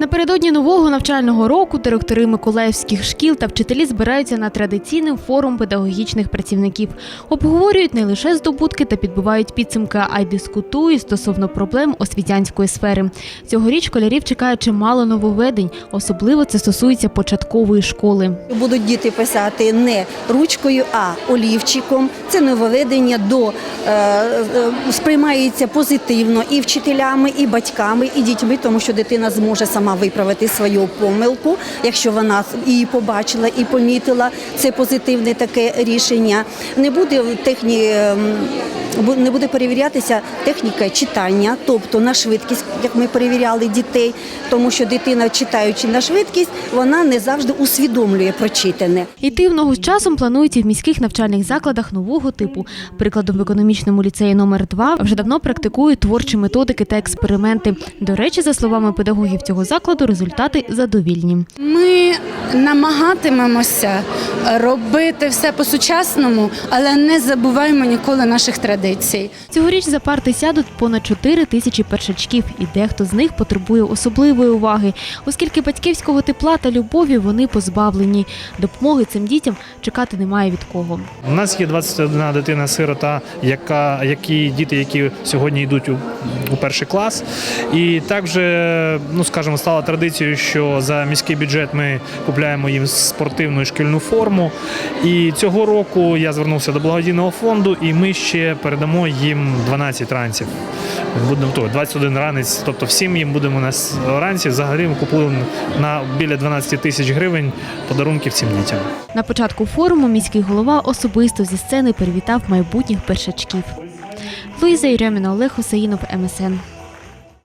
Напередодні нового навчального року директори миколаївських шкіл та вчителі збираються на традиційний форум педагогічних працівників. Обговорюють не лише здобутки та підбивають підсумки, а й дискутують стосовно проблем освітянської сфери. Цьогоріч школярів чекає чимало нововведень, особливо це стосується початкової школи. Будуть діти писати не ручкою, а олівчиком. Це нововведення до е, е, сприймається позитивно і вчителями, і батьками, і дітьми, тому що дитина зможе сама виправити свою помилку, якщо вона її побачила і помітила. Це позитивне таке рішення. Не буде техні, ем, не буде перевірятися техніка читання, тобто на швидкість, як ми перевіряли дітей, тому що дитина, читаючи на швидкість, вона не завжди усвідомлює прочитане. Йти в ногу з часом планується в міських навчальних закладах нового типу. Прикладом в економічному ліцеї номер 2 вже давно практикують творчі методики та експерименти. До речі, за словами педагогів цього закладу, результати задовільні. Ми намагатимемося робити все по-сучасному, але не забуваємо ніколи наших традицій. Цьогоріч за парти сядуть понад 4 тисячі першачків, і дехто з них потребує особливої уваги, оскільки батьківського тепла та любові вони позбавлені. Допомоги цим дітям чекати немає від кого. У нас є 21 дитина-сирота, яка, які діти, які сьогодні йдуть у, у перший клас. І також, ну скажімо, стала традицією, що за міський бюджет ми купляємо їм спортивну і шкільну форму. І цього року я звернувся до благодійного фонду, і ми ще передамо їм 12 ранців. Будемо то 21 ранець. Тобто всім їм будемо на ранці. Взагалі ми купили на біля 12 тисяч гривень подарунків цим дітям. На початку форуму міський голова особисто зі сцени привітав майбутніх першачків. Луїза Єрьоміна, Олег Хусаїнов, МСН.